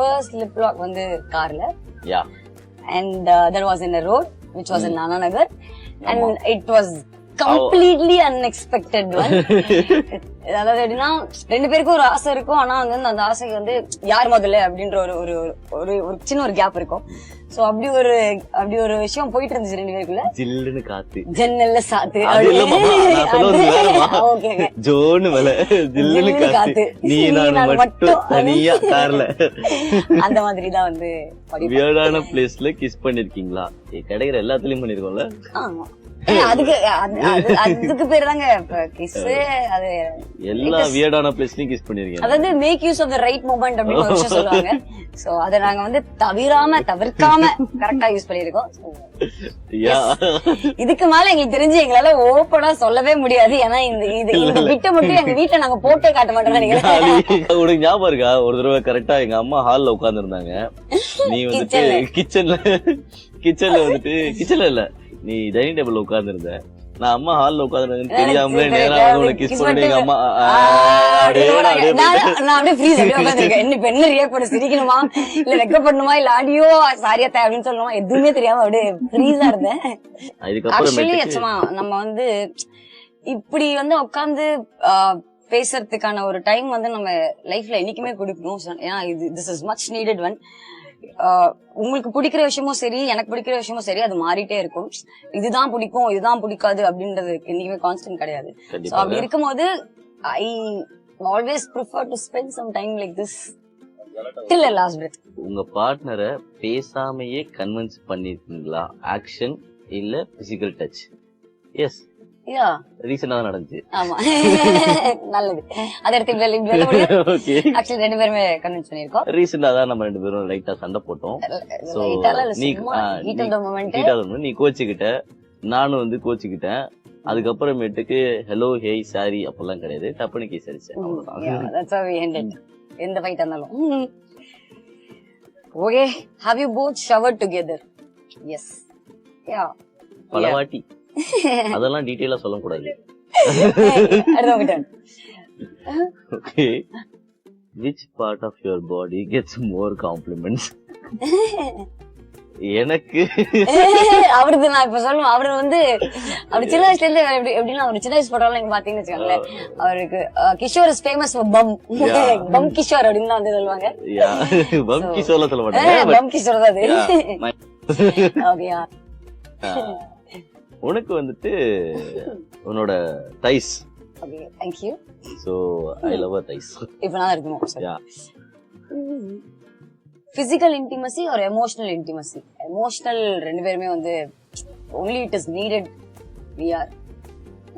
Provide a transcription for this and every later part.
First lip lock வந்து கார்ல. Yeah and that was in road which was in Anna Nagar and it was completely unexpected அதாவது எப்படின்னா ரெண்டு பேருக்கும் ஒரு ஆசை இருக்கும். ஆனா வந்து அந்த ஆசைக்கு வந்து யார் முதல்ல அப்படின்ற ஒரு ஒரு ஒரு ஒரு சின்ன ஒரு கேப் இருக்கும். சோ அப்படி ஒரு அப்படி ஒரு விஷயம் போயிட்டு இருந்துச்சு ரெண்டு பேருக்குள்ள. ஜில்லுன்னு காத்து. ஜன்னல்ல சாத்து. ஜோனு மேல ஜில்லுன்னு காத்து. நீ நான் மட்டும். தனியா கார்ல. அந்த மாதிரி தான் வந்து. வியர்டான பிளேஸ்ல கிஸ் பண்ணிருக்கீங்களா? கிடைக்கிற எல்லாத்துலயும் பண்ணிருக்கோம்ல. ஆமா. அதுக்கு அது- அது- அதுக்கு பேரு தாங்க. கிஸ் அது எல்லா வியர்டான பிளேஸ்லயும் கிஸ் பண்ணிருக்கீங்க. அதாவது make use of the right moment அப்படின்னு ஒரு விஷயம் சொல்லுவாங்க. சோ அத நாங்க வந்து தவிராம தவிர்க்காம கரெக்டா யூஸ் பண்ணிருக்கோம் இதுக்கு மேல எங்களுக்கு தெரிஞ்சு எங்களால ஓப்பனா சொல்லவே முடியாது. ஏன்னா இந்த இது இந்த பிட்ட மட்டும் எங்க வீட்டுல நாங்க போட்டே காட்ட மாட்டோம் உனக்கு ஞாபகம் இருக்கா? ஒரு தடவை கரெக்டா எங்க அம்மா ஹால்ல உட்கார்ந்து இருந்தாங்க நீ வந்துட்டு கிச்சன்ல கிச்சன்ல வந்துட்டு கிச்சன்ல இல்ல. நீ டைனிங் டேபிள்ல உட்கார்ந்து இருந்த நான் அம்மா ஹால்ல உட்கார்ந்து தெரியாமலே நேரா வந்து உனக்கு கிஸ் பண்ணிட்டு எங்க அம்மா நான் அப்படியே freeze அப்படியே உட்கார்ந்திருக்கேன். என்ன என்ன react பண்ண சிரிக்கணுமா? இல்ல வெக்கப்படணுமா? இல்ல ஆடியோ சாரியா தே அப்படின்னு சொல்லணுமா? எதுவுமே தெரியாம அப்படியே ஃப்ரீஸா இருந்தேன். ஆக்சுவலி அச்சமா நம்ம வந்து இப்படி வந்து உட்காந்து பேசுறதுக்கான ஒரு டைம் வந்து நம்ம லைஃப்ல என்னைக்குமே கொடுக்கணும். ஏன்னா இது this is much needed one உங்களுக்கு பிடிக்கிற விஷயமும் சரி எனக்கு பிடிக்கிற விஷயமும் சரி அது மாறிட்டே இருக்கும். இதுதான் பிடிக்கும் இதுதான் பிடிக்காது அப்படின்றது என்னைக்குமே கான்ஸ்டன்ட் கிடையாது. கண்டிப்பா அப்படி இருக்கும்போது I always prefer to spend some time like this till last breath உங்க பார்ட்னரை பேசாமையே கன்வின்ஸ் பண்ணிருக்கீங்களா? ஆக்ஷன் இல்ல பிசிக்கல் டச் எஸ் ரீசெண்டா நடந்துச்சு. ஆமா. நல்லது. அதை எடுத்து ஆக்சுவலி ரெண்டு பேருமே கன்வின்ஸ் பண்ணிருக்கோம் ரீசெண்டா தான் நம்ம ரெண்டு பேரும் லைட்டா சண்டை போட்டோம். So, நீ நீ கோச்சுக்கிட்ட. நானும் வந்து கோச்சுக்கிட்டேன். அதுக்கப்புறமேட்டுக்கு ஹலோ ஹேய் சாரி அப்பெல்லாம் கிடையாது. டப்புனு அவ்வளவுதான். வி எண்டட் எந்த ஃபைட் இருந்தாலும். Okay have you both shower together yes yeah. பல வாட்டி. அதெல்லாம் அடுத்த உங்க turn. Okay which part of your body gets more compliments எனக்கு. அவருக்கு நான் இப்ப சொல்லுவேன். அவரு வந்து அவர் சின்ன வயசுல இருந்து எப்படி எப்படின்னா அவர் சின்ன வயசு படம் நீங்க பாத்தீங்கன்னு வச்சுக்கோங்களேன். அவருக்கு Kishore is famous bum. Bum Kishore அப்படின்னு வந்து சொல்லுவாங்க. யா பம்கி சொல்ல சொல்ல but, பம் கிஷோர் தான் அது. ஓகேயா. உனக்கு வந்துட்டு உன்னோட thighs. Okay thank you so I love thighs இப்ப நான் இருக்கணும் யா பிசிக்கல் இன்டிமசி ஒரு எமோஷனல் இன்டிமசி எமோஷனல் ரெண்டு பேருமே வந்து only it is needed we are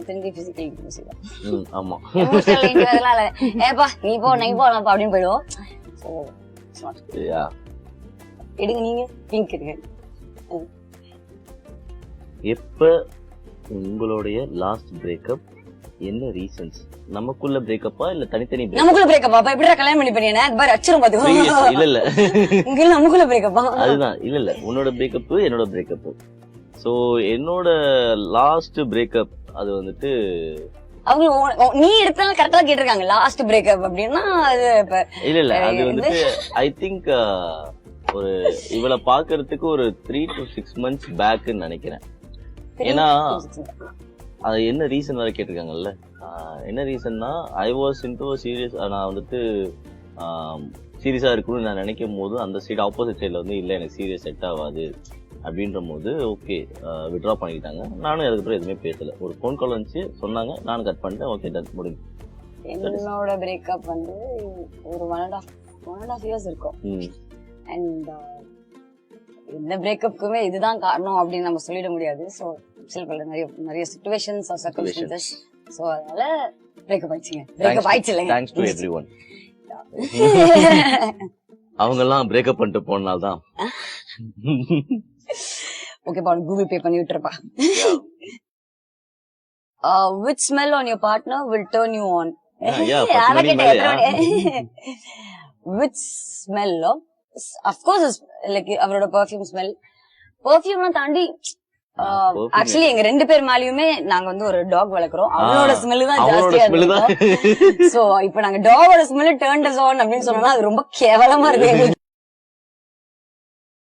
தெரிஞ்சு பிசிக்கல் இன்டிமசி தான். ஆமா. எமோஷனல் இன்டிமசிலாம் இல்ல. ஏப்பா நீ போ நீ போ நான் அப்படின்னு போயிடுவோம். ஸோ யா எடுங்க நீங்க பிங்க் எடுங்க. எப்ப உங்களுடைய லாஸ்ட் பிரேக்கப் என்ன ரீசன்ஸ் நமக்குள்ள பிரேக்கப்பா இல்ல தனித்தனி? நமக்குள்ள பிரேக்கப் அப்ப எப்படிடா கல்யாணம் பண்ணி பண்ணியா இது பாரு அச்சரம் பாத்துக்கோ இல்ல இல்ல. இங்க நமக்குள்ள பிரேக்கப்பா அதுதான் இல்ல இல்ல. உன்னோட பிரேக்கப் என்னோட பிரேக்கப் சோ என்னோட லாஸ்ட் பிரேக்கப் அது வந்துட்டு அவங்க நீ எடுத்தாலும் கரெக்டா கேட்டிருக்காங்க. லாஸ்ட் பிரேக்கப் அப்படின்னா அது இப்ப இல்ல இல்ல. அது வந்துட்டு ஐ திங்க் ஒரு இவளை பாக்குறதுக்கு ஒரு த்ரீ டு சிக்ஸ் மந்த்ஸ் பேக்குன்னு நினைக்கிறேன். ஏன்னா அது என்ன ரீசன் வரை கேட்டிருக்காங்கல்ல? என்ன ரீசன்னா ஐ வாஸ் இன்டூ சீரியஸ் நான் வந்துட்டு சீரியஸா இருக்கணும்னு நான் நினைக்கும் போது அந்த சைடு ஆப்போசிட் சைடுல வந்து இல்ல எனக்கு சீரியஸ் செட் ஆகாது. அப்படின்ற போது ஓகே விட்ரா பண்ணிக்கிட்டாங்க. நானும் அதுக்கப்புறம் எதுவுமே பேசல. ஒரு ஃபோன் கால் வந்துச்சு சொன்னாங்க நானும் கட் பண்ணிட்டேன். ஓகே டன் முடிஞ்சு. என்னோட பிரேக்கப் வந்து ஒரு one and off one and off years இருக்கும். அண்ட் எந்த பிரேக்கப்புக்குமே இதுதான் காரணம் அப்படின்னு நம்ம சொல்லிட முடியாது. ஸோ சில நிறைய நிறைய சுச்சுவேஷன்ஸ் சர்க்கம்ஸ்டன்சஸ் ஸோ அதனால பிரேக்கப் ஆயிடுச்சுங்க. பிரேக்கப் ஆயிடுச்சு இல்லைங்க தேங்க்ஸ் டு எவ்ரி ஒன் அவங்க எல்லாம் பிரேக்கப் பண்ணிட்டு போனால தான் ஓகேப்பா கூகுள் பே பண்ணி விட்டுருப்பா. Which smell on your partner will turn you on? Which of course like அவரோட பெர்ஃபியூம் ஸ்மெல் பெர்ஃபியூம்லாம் தாண்டி. ஆக்சுவலி எங்க ரெண்டு பேர் மேலயுமே நாங்க வந்து ஒரு டாக் வளர்க்குறோம். அவளோட ஸ்மெல் தான் அவனோட ஜாஸ்தியா இருக்கும் சோ இப்ப நாங்க டாகோட ஸ்மெல் டேர்ன் ஆன் அப்படின்னு சொன்னோம்னா அது ரொம்ப கேவலமா இருக்கு